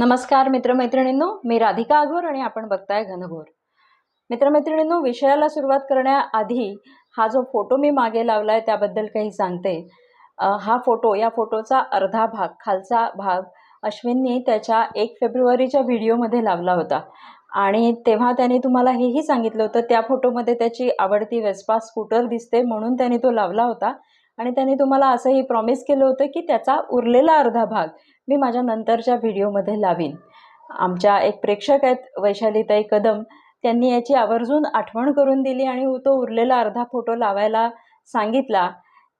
नमस्कार मित्रमैत्रिणींनो मी राधिका आघोर आणि आपण बघताय घनघोर. मित्रमैत्रिणींनो विषयाला सुरुवात करण्याआधी हा जो फोटो मी मागे लावलाय त्याबद्दल काही सांगते. हा फोटो या फोटोचा अर्धा भाग खालचा भाग अश्विननी त्याच्या एक फेब्रुवारीच्या व्हिडिओमध्ये लावला होता. आणि तेव्हा त्याने तुम्हाला हेही सांगितलं होतं त्या फोटोमध्ये त्याची आवडती वेस्पा स्कूटर दिसते म्हणून त्याने तो लावला होता. आणि त्याने तुम्हाला असंही प्रॉमिस केलं होतं की त्याचा उरलेला अर्धा भाग मी माझ्या नंतरच्या व्हिडिओमध्ये लावीन. आमच्या एक प्रेक्षक आहेत वैशालीताई कदम. त्यांनी याची आवर्जून आठवण करून दिली आणि तो उरलेला अर्धा फोटो लावायला सांगितला.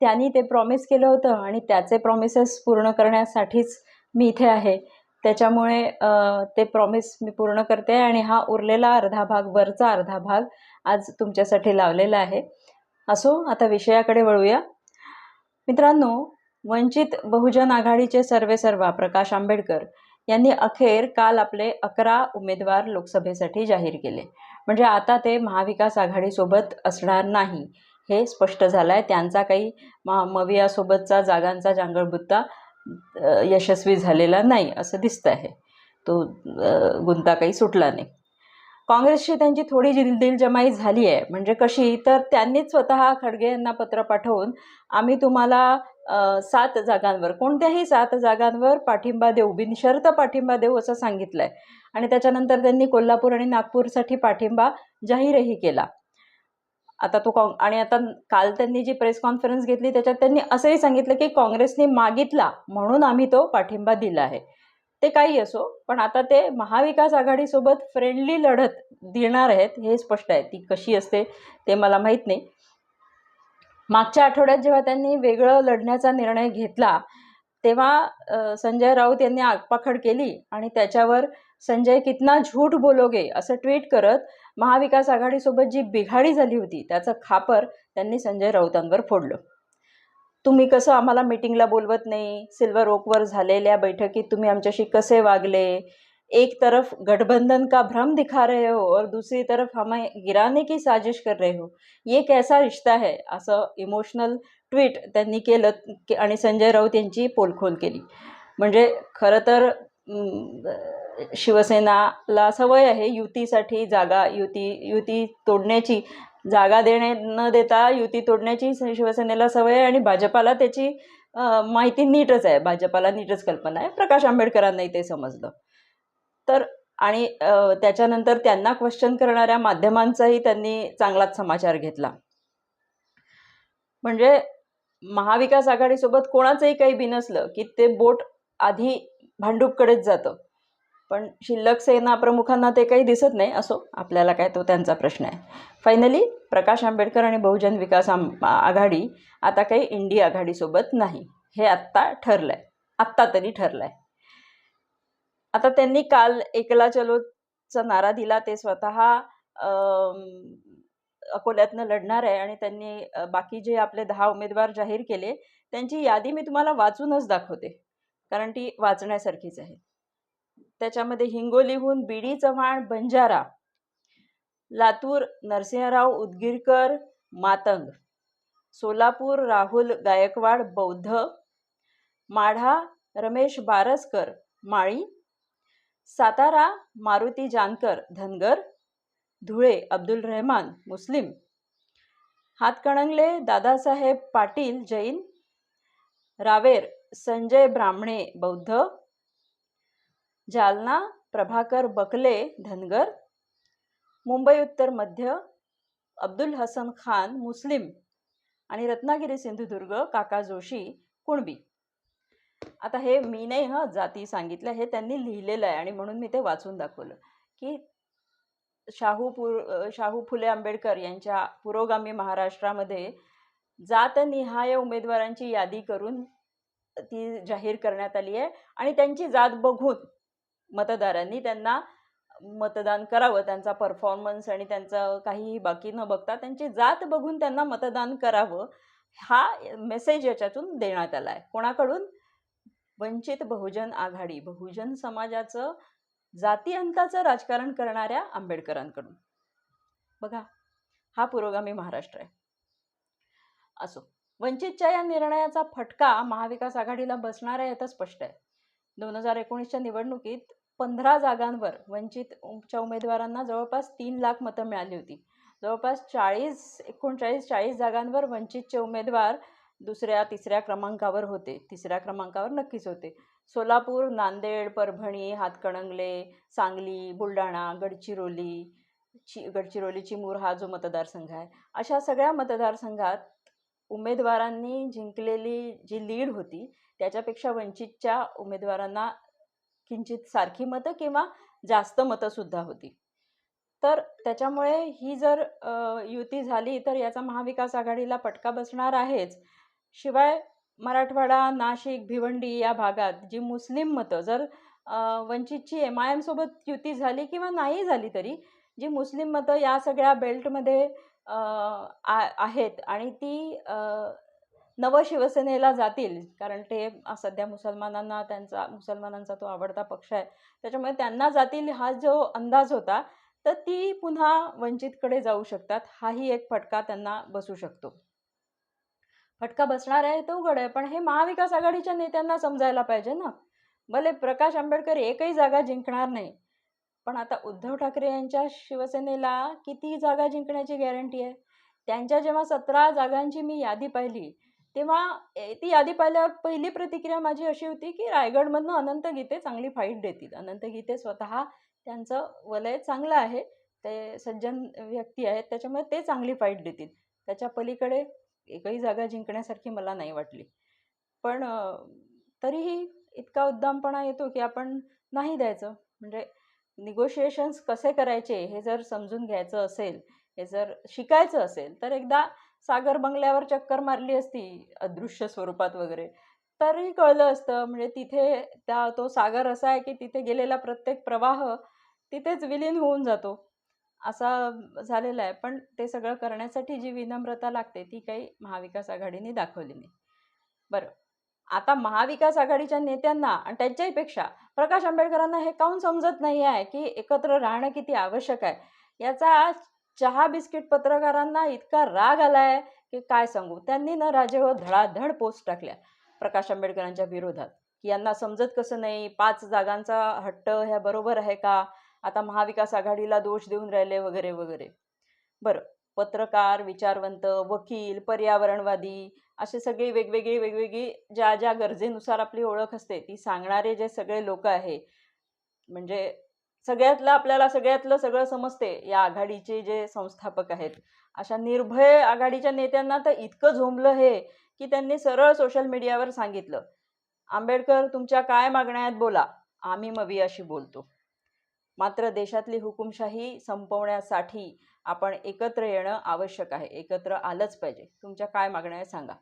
त्यांनी ते प्रॉमिस केलं होतं आणि त्याचे प्रॉमिसेस पूर्ण करण्यासाठीच मी इथे आहे. त्याच्यामुळे ते प्रॉमिस मी पूर्ण करते आणि हा उरलेला अर्धा भाग वरचा अर्धा भाग आज तुमच्यासाठी लावलेला आहे. असो आता विषयाकडे वळूया. मित्रांनो वंचित बहुजन आघाडीचे सर्वेसर्वा प्रकाश आंबेडकर यांनी अखेर काल आपले अकरा उमेदवार लोकसभेसाठी जाहीर केले. म्हणजे आता ते महाविकास आघाडीसोबत असणार नाही हे स्पष्ट झालं आहे त्यांचा काही मा मवियासोबतचा जागांचा जांगळबुत्ता यशस्वी झालेला नाही असं दिसतं आहे तो गुंता काही सुटला नाही. काँग्रेसशी त्यांची थोडी दिलजमाई झाली आहे म्हणजे कशी? तर त्यांनीच स्वतः खडगे यांना पत्र पाठवून आम्ही तुम्हाला सात जागांवर. कोणत्याही सात जागांवर पाठिंबा देऊ बिनशर्त पाठिंबा देऊ असं सांगितलं आहे आणि त्याच्यानंतर त्यांनी कोल्हापूर आणि नागपूरसाठी पाठिंबा जाहीरही केला. आता तो काँग आणि आता काल त्यांनी जी प्रेस कॉन्फरन्स घेतली त्याच्यात त्यांनी असंही सांगितलं की काँग्रेसने मागितला म्हणून आम्ही तो पाठिंबा दिला आहे. ते काही असो पण आता ते महाविकास आघाडीसोबत फ्रेंडली लढत देणार आहेत हे स्पष्ट आहे. ती कशी असते ते मला माहीत नाही. मागच्या आठवड्यात जेव्हा त्यांनी वेगळं लढण्याचा निर्णय घेतला तेव्हा संजय राऊत यांनी आगपाखड केली आणि त्याच्यावर संजय कितना झूठ बोलोगे असं ट्विट करत महाविकास आघाडीसोबत जी बिघाडी झाली होती त्याचं खापर त्यांनी संजय राऊतांवर फोडलं. तुम्ही कसं आम्हाला मीटिंगला बोलवत नाही? सिल्वर ओकवर झालेल्या बैठकीत तुम्ही आमच्याशी कसे वागले? एक तरफ गठबंधन का भ्रम दिखा रहे हो और दूसरी तरफ हमें गिराने की साजिश कर रहे हो? ये कैसा रिश्ता है? असं इमोशनल ट्विट त्यांनी केलं की आणि संजय राऊत यांची पोलखोल केली. म्हणजे खरं तर शिवसेनाला सवय आहे युतीसाठी जागा युती युती तोडण्याची. जागा देणे न देता युती तोडण्याची शिवसेनेला सवय आहे आणि भाजपाला त्याची माहिती नीटच आहे. भाजपाला नीटच कल्पना आहे. प्रकाश आंबेडकरांनाही ते समजलं. तर आणि त्याच्यानंतर त्यांना क्वेश्चन करणाऱ्या माध्यमांचाही त्यांनी चांगलाच समाचार घेतला. म्हणजे महाविकास आघाडीसोबत कोणाचंही काही बिनसलं की ते बोट आधी भांडूपकडेच जातं. पण शिल्लक सेना प्रमुखांना ते काही दिसत नाही असो आपल्याला काय तो त्यांचा प्रश्न आहे. फायनली प्रकाश आंबेडकर आणि बहुजन विकास आम आघाडी आता काही इंडी आघाडीसोबत नाही. हे आत्ता ठरलं आहे आत्ता तरी ठरलं आहे आता त्यांनी काल एकला चलोचा नारा दिला ते स्वतः अकोल्यातनं लढणार आहे आणि त्यांनी बाकी जे आपले दहा उमेदवार जाहीर केले त्यांची यादी मी तुम्हाला वाचूनच दाखवते. कारण ती वाचण्यासारखीच आहे. त्याच्यामध्ये हिंगोलीहून बी डी चव्हाण बंजारा लातूर नरसिंहराव उदगीरकर मातंग सोलापूर राहुल गायकवाड बौद्ध माढा रमेश बारसकर माळी सातारा मारुती जानकर धनगर धुळे अब्दुल रहमान मुस्लिम. हातकणंगले दादासाहेब पाटील जैन. रावेर संजय ब्राह्मणे बौद्ध. जालना प्रभाकर बकले धनगर. मुंबई उत्तर मध्य अब्दुल हसन खान मुस्लिम. आणि रत्नागिरी सिंधुदुर्ग काका जोशी कुणबी. आता हे मी नाही हं जाती सांगितल्या हे त्यांनी लिहिलेलं आहे आणि म्हणून मी ते वाचून दाखवलं. की शाहू पुर शाहू फुले आंबेडकर यांच्या पुरोगामी महाराष्ट्रामध्ये जातनिहाय उमेदवारांची यादी करून ती जाहीर करण्यात आली आहे आणि त्यांची जात बघून मतदारांनी त्यांना मतदान करावं त्यांचा परफॉर्मन्स आणि त्यांचं काहीही बाकी न बघता त्यांची जात बघून त्यांना मतदान करावं हा मेसेज याच्यातून देण्यात आला आहे. कोणाकडून? वंचित बहुजन आघाडी बहुजन समाजाचं जाती अंताचं राजकारण करणाऱ्या आंबेडकरांकडून. बघा हा पुरोगामी महाराष्ट्र आहे. असो वंचितच्या या निर्णयाचा फटका महाविकास आघाडीला बसणार आहे हे स्पष्ट आहे. दोन हजार एकोणीसच्या निवडणुकीत पंधरा जागांवर वंचितच्या उमेदवारांना जवळपास तीन लाख मतं मिळाली होती. जवळपास चाळीस एकोणचाळीस चाळीस जागांवर वंचितचे उमेदवार दुसऱ्या तिसऱ्या क्रमांकावर होते. तिसऱ्या क्रमांकावर नक्कीच होते. सोलापूर नांदेड परभणी हातकणंगले सांगली बुलढाणा गडचिरोली चि गडचिरोली चिमूर हा जो मतदारसंघ आहे. अशा सगळ्या मतदारसंघात उमेदवारांनी जिंकलेली जी लीड होती त्याच्यापेक्षा वंचितच्या उमेदवारांना किंचित सारखी मतं किंवा जास्त मतंसुद्धा होती. तर त्याच्यामुळे ही जर युती झाली तर याचा महाविकास आघाडीला फटका बसणार आहेच. शिवाय मराठवाडा नाशिक भिवंडी या भागात जी मुस्लिम मतं जर वंचितची एम आय एमसोबत युती झाली किंवा नाही झाली तरी जी मुस्लिम मतं या सगळ्या बेल्टमध्ये आ- आहेत आणि ती नवशिवसेनेला जातील कारण ते सध्या मुसलमानांना त्यांचा मुसलमानांचा तो आवडता पक्ष आहे त्याच्यामुळे त्यांना जातील हा जो अंदाज होता तर ती पुन्हा वंचितकडे जाऊ शकतात हाही एक फटका त्यांना बसू शकतो. फटका बसणार आहे तो उघड आहे. पण हे महाविकास आघाडीच्या नेत्यांना समजायला पाहिजे ना. भले प्रकाश आंबेडकर एकही जागा जिंकणार नाही. पण आता उद्धव ठाकरे यांच्या शिवसेनेला किती जागा जिंकण्याची गॅरंटी आहे? त्यांच्या जेव्हा सतरा जागांची मी यादी पाहिली तेव्हा ती यादी पाहिल्यावर पहिली प्रतिक्रिया माझी अशी होती की रायगडमधनं अनंत गीते चांगली फाईट देतील. अनंत गीते स्वतः त्यांचं वलय चांगलं आहे. ते सज्जन व्यक्ती आहेत त्याच्यामुळे ते चांगली फाईट देतील. त्याच्या पलीकडे एकही जागा जिंकण्यासारखी मला नाही वाटली. पण तरीही इतका उद्दामपणा येतो की आपण नाही द्यायचं. म्हणजे निगोशिएशन्स कसे करायचे हे जर समजून घ्यायचं असेल हे जर शिकायचं असेल तर एकदा सागर बंगल्यावर चक्कर मारली असती अदृश्य स्वरूपात वगैरे तरी कळलं असतं. म्हणजे तिथे त्या तो सागर असा आहे की तिथे गेलेला प्रत्येक प्रवाह तिथेच विलीन होऊन जातो. असा झालेला आहे. पण ते सगळं करण्यासाठी जी विनम्रता लागते ती काही महाविकास आघाडीने दाखवली नाही. बरं. आता महाविकास आघाडीच्या नेत्यांना आणि त्यांच्याहीपेक्षा प्रकाश आंबेडकरांना हे काहून समजत नाही आहे की एकत्र राहणं किती आवश्यक आहे? याचा चहा बिस्किट पत्रकारांना इतका राग आला आहे की काय सांगू? त्यांनी ना राजेवर धडाधड पोस्ट टाकल्या प्रकाश आंबेडकरांच्या विरोधात. की यांना समजत कसं नाही? पाच जागांचा हट्ट ह्या बरोबर आहे का? आता महाविकास आघाडीला दोष देऊन राहिले वगैरे वगैरे. बरं. पत्रकार विचारवंत वकील पर्यावरणवादी असे सगळे वेगवेगळी वेगवेगळी ज्या ज्या गरजेनुसार आपली ओळख असते ती सांगणारे जे सगळे लोक आहे म्हणजे सगळ्यातलं आपल्याला सगळ्यातलं सगळं समजते या आघाडीचे जे संस्थापक आहेत. अशा निर्भय आघाडीच्या नेत्यांना तर इतकं झोंबलं हे की त्यांनी सरळ सोशल मीडियावर सांगितलं. आंबेडकर तुमच्या काय मागण्या आहेत बोला. आम्ही मवियाशी बोलतो. मात्र देशातली हुकुमशाही संपवण्यासाठी आपण एकत्र येणं आवश्यक आहे. एकत्र आलंच पाहिजे. तुमच्या काय मागण्या आहे सांगा.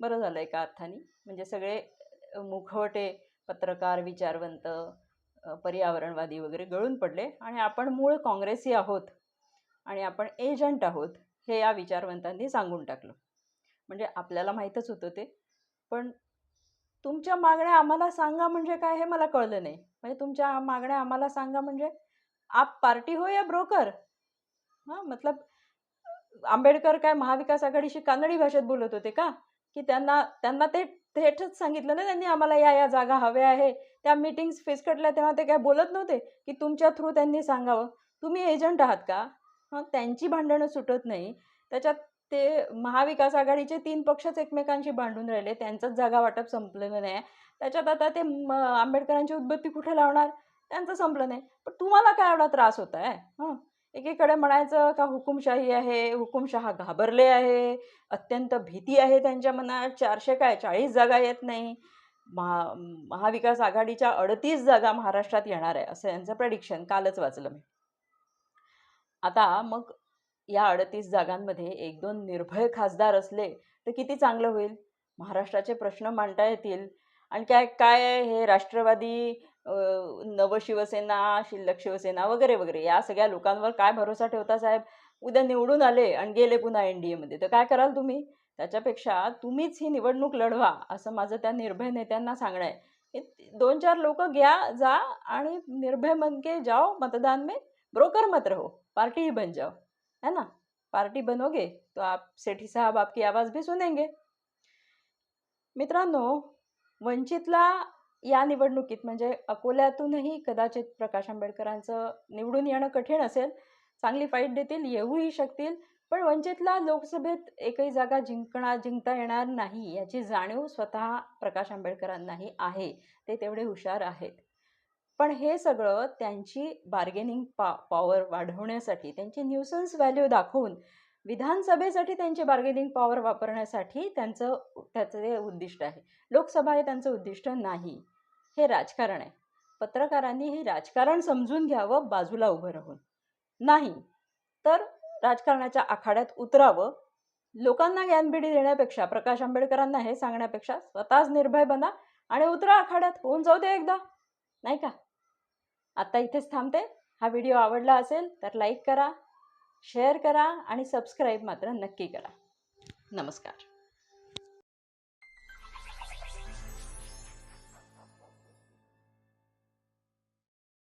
बरं झालं एका अर्थाने म्हणजे सगळे मुखवटे पत्रकार विचारवंत पर्यावरणवादी वगैरे गळून पडले आणि आपण मूळ काँग्रेसी आहोत आणि आपण एजंट आहोत हे या विचारवंतांनी सांगून टाकलं. म्हणजे आपल्याला माहीतच होतं ते. पण तुमच्या मागण्या आम्हाला सांगा म्हणजे काय हे मला कळलं नाही. म्हणजे तुमच्या मागण्या आम्हाला सांगा म्हणजे आप पार्टी हो या ब्रोकर? हां मतलब आंबेडकर काय महाविकास आघाडीशी कानडी भाषेत बोलत होते का? की त्यांना त्यांना ते थेटच सांगितलं ना त्यांनी आम्हाला या या जागा हव्या आहे. त्या मीटिंग्स फिसकटल्या तेव्हा ते काय बोलत नव्हते की तुमच्या थ्रू त्यांनी सांगावं. तुम्ही एजंट आहात का? हां त्यांची भांडणं सुटत नाही. त्याच्यात ते महाविकास आघाडीचे तीन पक्षच एकमेकांशी भांडून राहिले. त्यांचंच जागा वाटप संपलेलं नाही. त्याच्यात आता ते आंबेडकरांची उद्बत्ती कुठे लावणार? त्यांचं संपलं नाही. पण तुम्हाला काय एवढा त्रास होत आहे? हां? एकीकडे म्हणायचं का हुकुमशाही आहे हुकुमशहा घाबरले आहे अत्यंत भीती आहे त्यांच्या मनात चारशे काय चाळीस जागा येत नाही. महा महाविकास आघाडीच्या अडतीस जागा महाराष्ट्रात येणार आहे असं यांचं प्रेडिक्शन कालच वाचलं मी. आता मग या अडतीस जागांमध्ये एक दोन निर्भय खासदार असले तर किती चांगलं होईल? महाराष्ट्राचे प्रश्न मांडता येतील. आणि काय काय हे राष्ट्रवादी नवशिवसेना शिल्लक शिवसेना वगैरे वगैरे या सगळ्या लोकांवर काय भरोसा ठेवता साहेब? उद्या निवडून आले आणि गेले पुन्हा एन डी एमध्ये तर काय कराल तुम्ही? त्याच्यापेक्षा तुम्हीच ही निवडणूक लढवा असं माझं त्या निर्भय नेत्यांना सांगणं आहे. दोन चार लोक घ्या जा आणि निर्भय मन के जाओ मतदान में ब्रोकर मत रहो. पार्टी ही बन जाओ. है ना? पार्टी बनोगे तो आप सेठी साहब आपकी आवाज़ भी सुनेंगे। मित्रांनो वंचितला या निवडणुकीत म्हणजे अकोल्यातूनही कदाचित प्रकाश आंबेडकरांचं निवडून येणं कठीण असेल चांगली फाईट देतील येऊही शकतील पण वंचितला लोकसभेत एकही जागा जिंकणार जिंकता येणार नाही याची जाणीव स्वतः प्रकाश आंबेडकरांनाही आहे ते तेवढे हुशार आहेत. पण हे सगळं त्यांची बार्गेनिंग पा पॉवर वाढवण्यासाठी त्यांची न्यूसन्स व्हॅल्यू दाखवून विधानसभेसाठी त्यांची बार्गेनिंग पॉवर वापरण्यासाठी त्यांचं त्याचं ते उद्दिष्ट आहे. लोकसभा हे त्यांचं उद्दिष्ट नाही. हे राजकारण आहे. पत्रकारांनी हे राजकारण समजून घ्यावं बाजूला उभं राहून. नाही तर राजकारणाच्या आखाड्यात उतरावं. लोकांना ज्ञानबिडी देण्यापेक्षा प्रकाश आंबेडकरांना हे सांगण्यापेक्षा स्वतःच निर्भय बना आणि उतरा आखाड्यात. होऊन जाऊ दे एकदा. नाही का? आत्ता इथेच थांबते. हा व्हिडिओ आवडला असेल तर लाईक करा शेअर करा आणि सबस्क्राईब मात्र नक्की करा. नमस्कार.